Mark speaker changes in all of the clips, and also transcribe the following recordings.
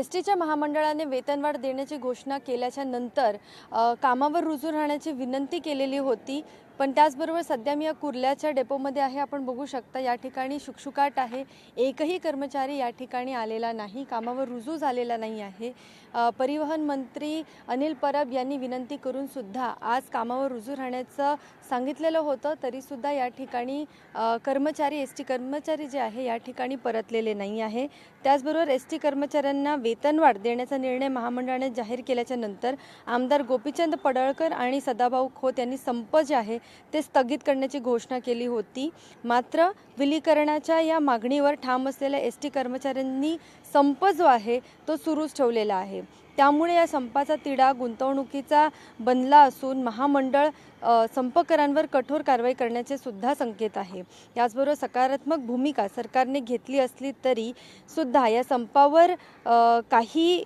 Speaker 1: S टीच्या महामंडळाने वेतनवाढ देण्याची घोषणा केल्याच्यानंतर कामावर रुजू राहण्याची विनंती केलेली होती. पण त्याचबरोबर सध्या मी या कुर्ल्याच्या डेपोमध्ये आहे. आपण बघू शकता या ठिकाणी शुकशुकाट आहे. एकही कर्मचारी या ठिकाणी आलेला नाही. कामावर रुजू झालेला नाही आहे. परिवहन मंत्री अनिल परब यांनी विनंती करून सुद्धा आज कामावर रुजू राहण्याचं सांगितलेलं होतं. तरीसुद्धा या ठिकाणी कर्मचारी एस टी कर्मचारी जे आहे या ठिकाणी परतलेले नाही आहे. त्याचबरोबर एस टी कर्मचाऱ्यांना वेतनवाढ देण्याचा निर्णय महामंडळाने जाहीर केल्याच्यानंतर आमदार गोपीचंद पडळकर आणि सदाभाऊ खोत यांनी संप जे आहे ते स्थगित करण्याची घोषणा केली होती. मात्र विलीकरणाच्या या मागणीवर ठाम असलेल्या एस टी कर्मचाऱ्यांनी संप जो आहे तो सुरूच ठेवलेला आहे. त्यामुळे या संपाचा तिढा गुंतवणुकीचा बनला असून महामंडळ संपकरांवर कठोर कारवाई करण्याचे सुद्धा संकेत आहे. याचबरोबर सकारात्मक भूमिका सरकारने घेतली असली तरी सुद्धा या संपावर काही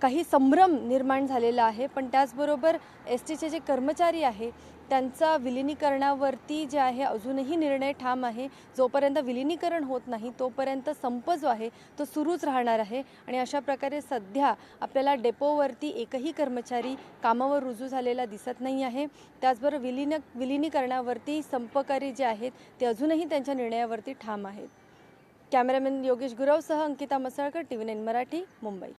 Speaker 1: काही संभ्रम निर्माण झालेला आहे पण त्याचबरोबर एस टीचे जे कर्मचारी आहे त्यांचा विलिनीकरणावरती जे आहे अजूनही निर्णय ठाम आहे. जोपर्यंत विलिनीकरण होत नाही तोपर्यंत संप जो आहे तो सुरूच राहणार आहे. आणि अशा प्रकारे सध्या आपल्याला डेपोवरती एकही कर्मचारी कामावर रुजू झालेला दिसत नाही आहे. त्याचबरोबर विलीन विलिनीकरणावरती संपकारी जे आहेत ते अजूनही त्यांच्या निर्णयावरती ठाम आहेत. Cameraman Yogesh गुरवसह Ankita Masalkar T V nine Marathi Mumbai.